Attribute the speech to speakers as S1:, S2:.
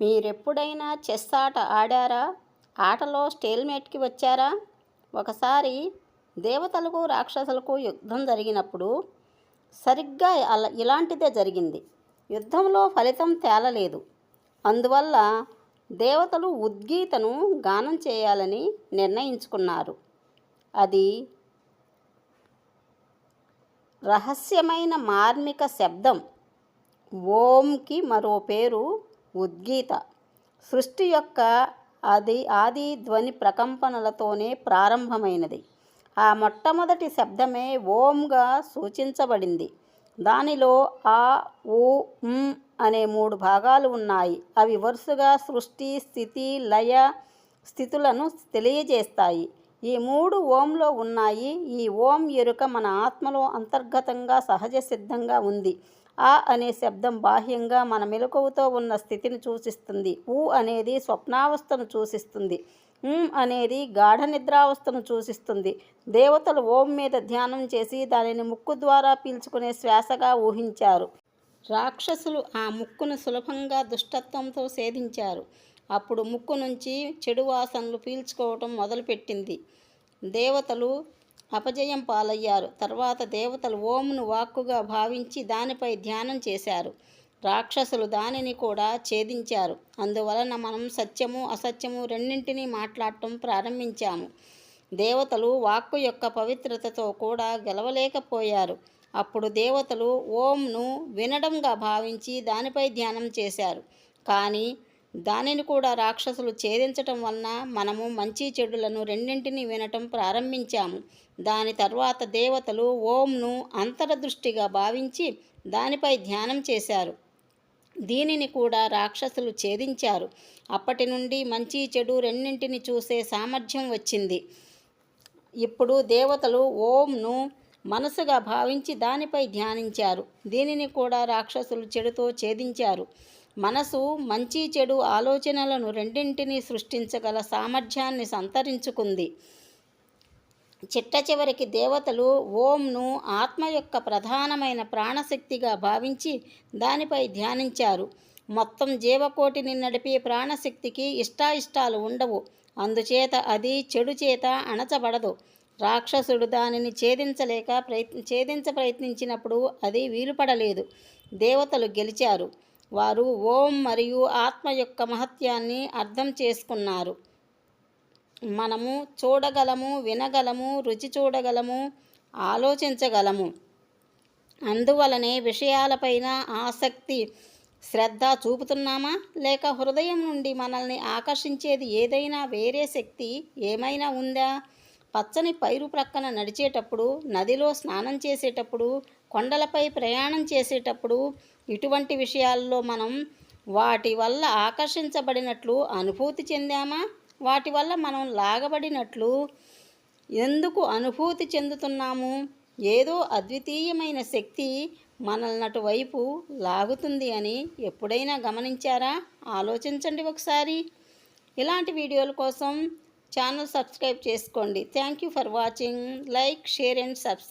S1: మీరెప్పుడైనా చెస్ ఆట ఆడారా? ఆటలో స్టేల్మేట్కి వచ్చారా? ఒకసారి దేవతలకు రాక్షసులకు యుద్ధం జరిగినప్పుడు సరిగ్గా అలా ఇలాంటిదే జరిగింది. యుద్ధంలో ఫలితం తేలలేదు. అందువల్ల దేవతలు ఉద్గీతను గానం చేయాలని నిర్ణయించుకున్నారు. అది రహస్యమైన మార్మిక శబ్దం. ఓంకి మరో పేరు ఉద్గీత. సృష్టి యొక్క అది ఆది ధ్వని ప్రకంపనలతోనే ప్రారంభమైనది. ఆ మొట్టమొదటి శబ్దమే ఓంగా సూచించబడింది. దానిలో ఆ ఊ అనే మూడు భాగాలు ఉన్నాయి. అవి వరుసగా సృష్టి స్థితి లయ స్థితులను తెలియజేస్తాయి. ఈ మూడు ఓంలో ఉన్నాయి. ఈ ఓం ఎరుక మన ఆత్మలో అంతర్గతంగా సహజ సిద్ధంగా ఉంది. ఆ అనే శబ్దం బాహ్యంగా మన మెలకువతో ఉన్న స్థితిని సూచిస్తుంది. ఊ అనేది స్వప్నావస్థను సూచిస్తుంది. అనేది గాఢ నిద్రావస్థను సూచిస్తుంది. దేవతలు ఓం మీద ధ్యానం చేసి దానిని ముక్కు ద్వారా పీల్చుకునే శ్వాసగా ఊహించారు. రాక్షసులు ఆ ముక్కును సులభంగా దుష్టత్వంతో సేధించారు. అప్పుడు ముక్కు నుంచి చెడు వాసనలు పీల్చుకోవటం మొదలుపెట్టింది. దేవతలు అపజయం పాలయ్యారు. తర్వాత దేవతలు ఓంను వాక్కుగా భావించి దానిపై ధ్యానం చేశారు. రాక్షసులు దానిని కూడా ఛేదించారు. అందువలన మనం సత్యము అసత్యము రెండింటినీ మాట్లాడటం ప్రారంభించాము. దేవతలు వాక్కు యొక్క పవిత్రతతో కూడా గెలవలేకపోయారు. అప్పుడు దేవతలు ఓంను వినడంగా భావించి దానిపై ధ్యానం చేశారు. కానీ దానిని కూడా రాక్షసులు ఛేదించటం వలన మనము మంచి చెడులను రెండింటినీ వినటం ప్రారంభించాము. దాని తర్వాత దేవతలు ఓంను అంతరదృష్టిగా భావించి దానిపై ధ్యానం చేశారు. దీనిని కూడా రాక్షసులు ఛేదించారు. అప్పటి నుండి మంచి చెడు రెండింటిని చూసే సామర్థ్యం వచ్చింది. ఇప్పుడు దేవతలు ఓంను మనసుగా భావించి దానిపై ధ్యానించారు. దీనిని కూడా రాక్షసులు చెడుతో ఛేదించారు. మనసు మంచి చెడు ఆలోచనలను రెండింటినీ సృష్టించగల సామర్థ్యాన్ని సంతరించుకుంది. చిట్ట చివరికి దేవతలు ఓంను ఆత్మ యొక్క ప్రధానమైన ప్రాణశక్తిగా భావించి దానిపై ధ్యానించారు. మొత్తం జీవకోటిని నడిపే ప్రాణశక్తికి ఇష్టాయిష్టాలు ఉండవు. అందుచేత అది చెడు చేత అణచబడదు. రాక్షసుడు దానిని ఛేదించలేక ప్రయత్ ఛేదించ ప్రయత్నించినప్పుడు అది వీలుపడలేదు. దేవతలు గెలిచారు. వారు ఓం మరియు ఆత్మ యొక్క మహత్యాన్ని అర్థం చేసుకున్నారు. మనము చూడగలము వినగలము రుచి చూడగలము ఆలోచించగలము. అందువలనే విషయాలపైన ఆసక్తి శ్రద్ధ చూపుతున్నామా? లేక హృదయం నుండి మనల్ని ఆకర్షించేది ఏదైనా వేరే శక్తి ఏమైనా ఉందా? పచ్చని పైరు ప్రక్కన నడిచేటప్పుడు నదిలో స్నానం చేసేటప్పుడు కొండలపై ప్రయాణం చేసేటప్పుడు ఇటువంటి విషయాల్లో మనం వాటి వల్ల ఆకర్షించబడినట్లు అనుభూతి చెందామా? వాటి వల్ల మనం లాగబడినట్లు ఎందుకు అనుభూతి చెందుతున్నాము? ఏదో అద్వితీయమైన శక్తి మనల్ని అటువైపు లాగుతుంది అని ఎప్పుడైనా గమనించారా? ఆలోచించండి ఒకసారి. ఇలాంటి వీడియోల కోసం ఛానల్ సబ్స్క్రైబ్ చేసుకోండి. Thank you for watching. Like share and subscribe.